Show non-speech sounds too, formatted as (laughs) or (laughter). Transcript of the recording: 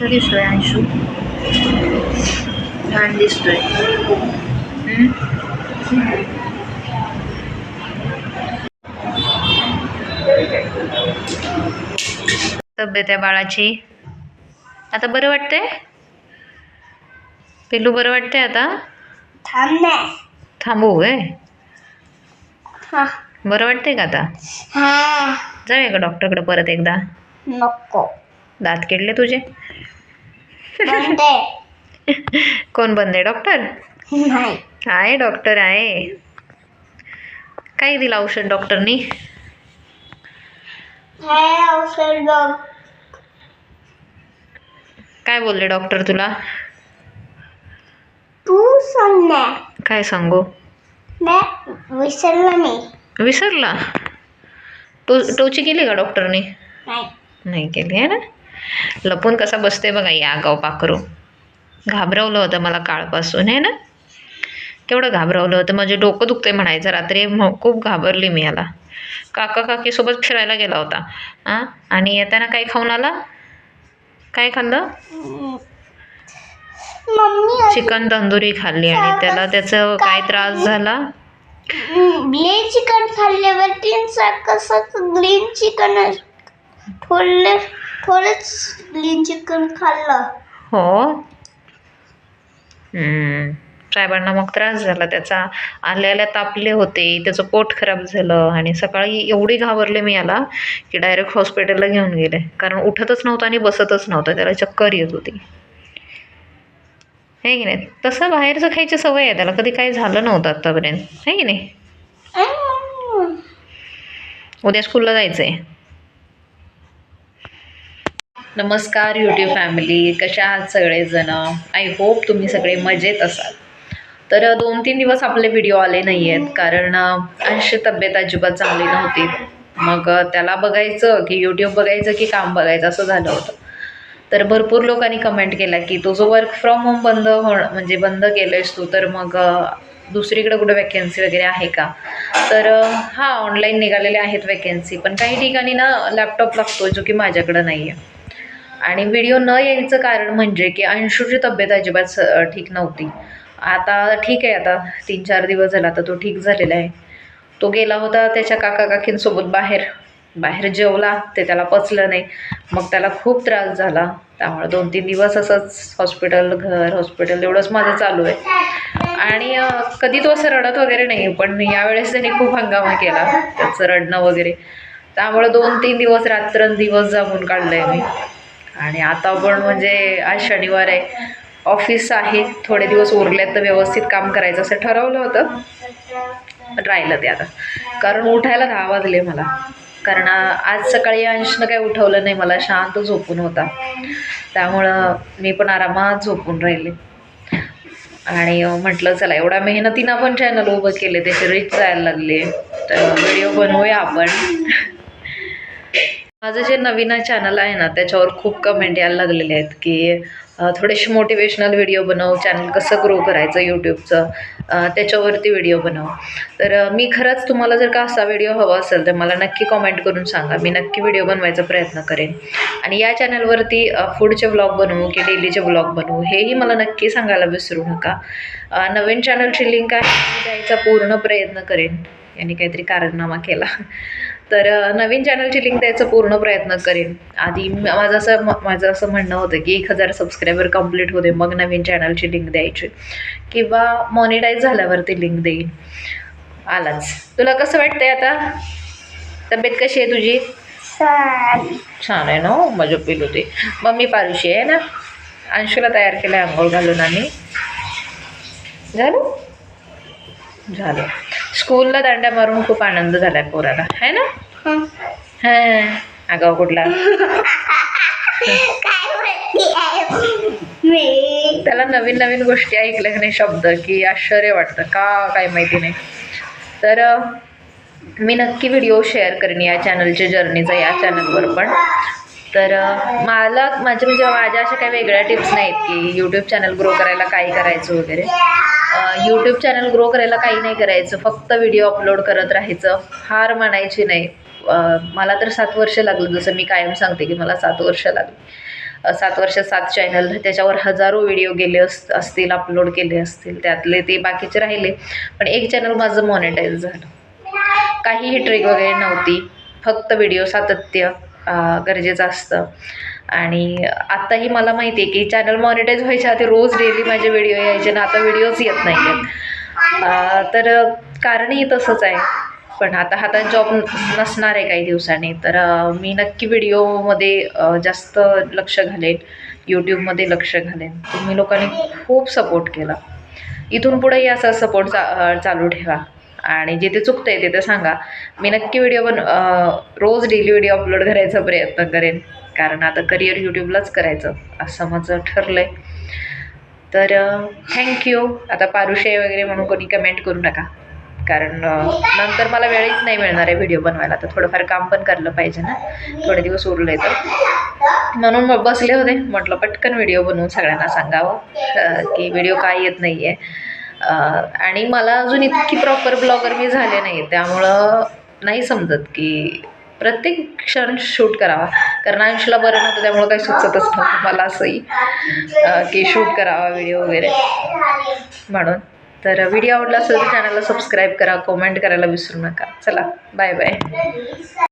दिसतोय अंशू छान दिसतोय? तब्येत आहे बाळाची? आता बरं वाटतंय? पिल्लू बरं वाटतंय आता? थांब हा. बरं वाटतंय का आता? हा. जाऊया का डॉक्टरकडे परत एकदा? नको. दात किडले तुझे? (laughs) कोण बंदे डॉक्टर? आहे डॉक्टर आहे. काय दिलं औषध डॉक्टरनी? काय बोलले डॉक्टर तुला? तू सांग काय सांगू? मी विसरलं मी. विसरला? टो टोची केली का डॉक्टरनी? नाही. नाही केली आहे ना? लपून कसा बसते बघा या गाव पाखरू घाबरवलं होतं मला काळपासून आहे ना? केवढं घाबरवलं होतं. माझे डोकं दुखते म्हणायचं. रात्री खूप घाबरली मी याला. काका काकीसोबत फिरायला गेला होता. हां आणि येताना काय खाऊन आला? काय खाल्लं? चिकन तंदुरी खाल्ली आणि त्याला त्याचं काय त्रास झाला? ग्रीन चिकन खाल्ल्यावरती कसं ग्रीन चिकन थोडं थोडंच ग्रीन चिकन खाल्लं. हो? हम्म. साहेबांना मग त्रास झाला त्याचा. आल्या आल्या तापले होते. त्याचं पोट खराब झालं आणि सकाळी एवढी घाबरले मी याला की डायरेक्ट हॉस्पिटलला घेऊन गेले. कारण उठतच नव्हतं आणि बसतच नव्हतं. त्याला चक्कर येत होती. आहे की नाही? तसं बाहेरचं खायची सवय आहे त्याला. कधी काही झालं नव्हतं आत्तापर्यंत आहे की नाही? उद्या स्कूलला जायचं आहे नमस्कार यूट्यूब फॅमिली कशा आहात सगळेजण? आय होप तुम्ही सगळे मजेत असाल. तर दोन तीन दिवस आपले व्हिडिओ आले नाही आहेत कारण अंशी तब्येत अजिबात चांगली नव्हती. मग त्याला बघायचं की यूट्यूब बघायचं की काम बघायचं असं झालं होतं. तर भरपूर लोकांनी कमेंट केला की तुझं वर्क फ्रॉम होम बंद होणं म्हणजे बंद केलं आहेस तू तर मग दुसरीकडे कुठं वॅकेन्सी वगैरे आहे का? तर हां ऑनलाईन निघालेल्या आहेत वॅकेन्सी पण काही ठिकाणी ना लॅपटॉप लागतो जो की माझ्याकडं नाही आहे आणि व्हिडिओ न यायचं कारण म्हणजे की अंशूची तब्येत अजिबात स- ठीक नव्हती. आता ठीक आहे आता तीन चार दिवस झाला आता तो ठीक झालेला आहे. तो गेला होता त्याच्या काका काकींसोबत बाहेर. बाहेर जेवला ते त्याला पचलं नाही. मग त्याला खूप त्रास झाला. त्यामुळे दोन तीन दिवस असंच हॉस्पिटल घर हॉस्पिटल एवढंच माझं चालू आहे. आणि कधी तो असं रडत वगैरे नाही पण यावेळेस त्याने खूप हंगामा केला त्याचं रडणं वगैरे. त्यामुळे दोन तीन दिवस रात्रंदिवस जागून काढलं आहे मी. आणि आता पण म्हणजे आज शनिवार आहे. ऑफिस आहे. थोडे दिवस उरलेत तर व्यवस्थित काम करायचं असं ठरवलं होतं. राहिलं ते आता. कारण उठायला दहा वाजले मला. कारण आज सकाळी अंशनं काही उठवलं नाही मला. शांत झोपून होता. त्यामुळं मी पण आरामात झोपून राहिले. आणि म्हटलं चला एवढ्या मेहनतीनं पण चॅनल उभं केले. त्याचे रीच जायला लागले. तर व्हिडिओ बनवूया आपण. माझं जे नवीन चॅनल आहे ना त्याच्यावर खूप कमेंट यायला लागलेले आहेत की थोडेसे मोटिवेशनल व्हिडिओ बनव चॅनल कसं ग्रो करायचं यूट्यूबचं त्याच्यावरती व्हिडिओ बनव. तर मी खरंच तुम्हाला जर का असा व्हिडिओ हवा असेल तर मला नक्की कॉमेंट करून सांगा. मी नक्की व्हिडिओ बनवायचा प्रयत्न करेन. आणि या चॅनलवरती फूडचे ब्लॉग बनवू की डेलीचे ब्लॉग बनवू हेही मला नक्की सांगायला विसरू नका. नवीन चॅनलची लिंक आहे द्यायचा पूर्ण प्रयत्न करेन. यांनी काहीतरी कारनामा केला. तर नवीन चॅनलची लिंक द्यायचा पूर्ण प्रयत्न करेन. आधी माझं असं माझं असं म्हणणं होतं की एक हजार सबस्क्रायबर कंप्लीट होते मग नवीन चॅनलची लिंक द्यायची. किंवा मॉनिटाईज झाल्यावरती लिंक देईन. आलाच. तुला कसं वाटतंय आता? तब्येत कशी आहे तुझी? छान. आहे ना हो, माझं पिलू ते मम्मी पारुशी आहे ना? अंशूला तयार केलं आहे आंघोळ घालून आणि. झालं? झालं. स्कूलला दांड्या मारून खूप आनंद झाला आहे पोराला. आहे ना? हं. हां. आगाव कुठला? त्याला नवीन नवीन गोष्टी ऐकल्या की नाही शब्द की आश्चर्य वाटतं. का काय माहिती नाही. तर मी नक्की व्हिडिओ शेअर करेन या चॅनलच्या जर्नीचा या चॅनलवर पण. तर मला माझ्या म्हणजे माझ्या अशा काही वेगळ्या टिप्स नाहीत की यूट्यूब चॅनल ग्रो करायला काय करायचं वगैरे. यूट्यूब चॅनल ग्रो करायला काही नाही करायचं. फक्त व्हिडिओ अपलोड करत राहायचं. हार मानायची नाही. मला तर सात वर्ष लागलं. जसं मी कायम सांगते की मला सात वर्ष लागली. सात वर्ष सात चॅनल त्याच्यावर हजारो व्हिडिओ गेले अस असतील अपलोड केले असतील. त्यातले ते बाकीचे राहिले. पण एक चॅनल माझं मॉनिटाईज झालं. काहीही ट्रिक वगैरे नव्हती. फक्त व्हिडिओ सातत्य गरजेचं असतं. आणि आत्ताही मला माहिती आहे की चॅनल मॉनिटाईज व्हायच्या आधी रोज डेली माझे व्हिडिओ यायचे ना आता व्हिडिओज येत नाही आहेत तर कारणही तसंच आहे. पण आता हातात जॉब नसणार आहे काही दिवसांनी. तर मी नक्की व्हिडिओमध्ये जास्त लक्ष घालेन. यूट्यूबमध्ये लक्ष घालेन. तुम्ही लोकांनी खूप सपोर्ट केला. इथून पुढेही असा सपोर्ट चा चालू ठेवा. आणि जिथे चुकतं आहे तिथे सांगा. मी नक्की व्हिडिओ बन रोज डेली व्हिडिओ अपलोड करायचा प्रयत्न करेन. कारण आता करिअर यूट्यूबलाच करायचं असं माझं ठरलं आहे तर थँक्यू आता पारुशे वगैरे म्हणून कोणी कमेंट करू नका. कारण नंतर मला वेळच नाही मिळणार आहे व्हिडिओ बनवायला. तर थोडंफार काम पण करलं पाहिजे ना. थोडे दिवस उरले तर. म्हणून मग बसले होते. म्हटलं पटकन व्हिडिओ बनवून सगळ्यांना सांगावं की व्हिडिओ काय येत नाही आहे आणि मला अजून इतकी प्रॉपर ब्लॉगर मी झाले नाही त्यामुळं नाही समजत की प्रत्येक क्षण शूट करावा. कारण अंशला बरं नव्हतं त्यामुळं काही सुचतच नव्हतं मला असंही की शूट करावा व्हिडिओ वगैरे. म्हणून तर व्हिडिओ आवडला असेल तर चॅनलला सबस्क्राईब करा कमेंट करायला विसरू नका. चला बाय बाय.